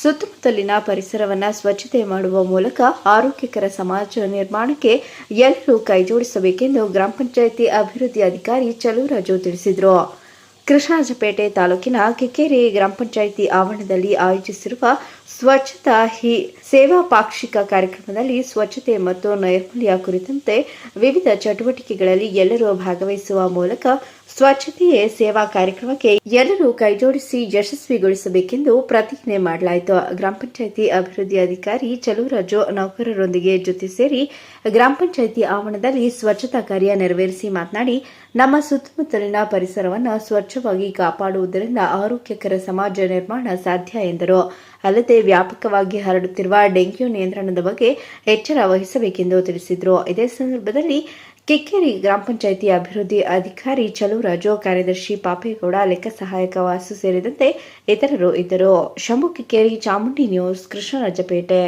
ಸುತ್ತಮುತ್ತಲಿನ ಪರಿಸರವನ್ನು ಸ್ವಚ್ಛತೆ ಮಾಡುವ ಮೂಲಕ ಆರೋಗ್ಯಕರ ಸಮಾಜ ನಿರ್ಮಾಣಕ್ಕೆ ಎಲ್ಲರೂ ಕೈಜೋಡಿಸಬೇಕೆಂದು ಗ್ರಾಮ ಪಂಚಾಯಿತಿ ಅಭಿವೃದ್ಧಿ ಅಧಿಕಾರಿ ಚಲುವರಾಜು ತಿಳಿಸಿದರು. ಕೃಷ್ಣರಾಜಪೇಟೆ ತಾಲೂಕಿನ ಕಿಕ್ಕೇರಿ ಗ್ರಾಮ ಪಂಚಾಯಿತಿ ಆವರಣದಲ್ಲಿ ಆಯೋಜಿಸಿರುವ ಸ್ವಚ್ಛತಾ ಹಿ ಸೇವಾ ಪಾಕ್ಷಿಕ ಕಾರ್ಯಕ್ರಮದಲ್ಲಿ ಸ್ವಚ್ಛತೆ ಮತ್ತು ನೈರ್ಮಲ್ಯ ಕುರಿತಂತೆ ವಿವಿಧ ಚಟುವಟಿಕೆಗಳಲ್ಲಿ ಎಲ್ಲರೂ ಭಾಗವಹಿಸುವ ಮೂಲಕ ಸ್ವಚ್ಛತೆಯೇ ಸೇವಾ ಕಾರ್ಯಕ್ರಮಕ್ಕೆ ಎಲ್ಲರೂ ಕೈಜೋಡಿಸಿ ಯಶಸ್ವಿಗೊಳಿಸಬೇಕೆಂದು ಪ್ರತಿಜ್ಞೆ ಮಾಡಲಾಯಿತು. ಗ್ರಾಮ ಪಂಚಾಯಿತಿ ಅಭಿವೃದ್ಧಿ ಅಧಿಕಾರಿ ಚಲುವರಾಜು ನೌಕರರೊಂದಿಗೆ ಜೊತೆ ಸೇರಿ ಗ್ರಾಮ ಪಂಚಾಯಿತಿ ಆವರಣದಲ್ಲಿ ಸ್ವಚ್ಛತಾ ಕಾರ್ಯ ನೆರವೇರಿಸಿ ಮಾತನಾಡಿ, ನಮ್ಮ ಸುತ್ತಮುತ್ತಲಿನ ಪರಿಸರವನ್ನು ಸ್ವಚ್ಛವಾಗಿ ಕಾಪಾಡುವುದರಿಂದ ಆರೋಗ್ಯಕರ ಸಮಾಜ ನಿರ್ಮಾಣ ಸಾಧ್ಯ ಎಂದರು. ಅಲ್ಲದೆ ವ್ಯಾಪಕವಾಗಿ ಹರಡುತ್ತಿರುವ ಡೆಂಗ್ಯೂ ನಿಯಂತ್ರಣದ ಬಗ್ಗೆ ಎಚ್ಚರ ವಹಿಸಬೇಕೆಂದು ತಿಳಿಸಿದರು. ಇದೇ ಸಂದರ್ಭದಲ್ಲಿ ಕಿಕ್ಕೇರಿ ಗ್ರಾಮ ಪಂಚಾಯಿತಿ ಅಭಿವೃದ್ಧಿ ಅಧಿಕಾರಿ ಚಲುವರಾಜು ಕಾರ್ಯದರ್ಶಿ ಪಾಪೇಗೌಡ ಲೆಕ್ಕ ಸಹಾಯಕ ವಾಸು ಸೇರಿದಂತೆ ಇತರರು ಇದ್ದರು. ಶಂಭು ಕಿಕ್ಕೇರಿ ಚಾಮುಂಡಿ ನ್ಯೂಸ್, ಕೃಷ್ಣರಾಜಪೇಟೆ.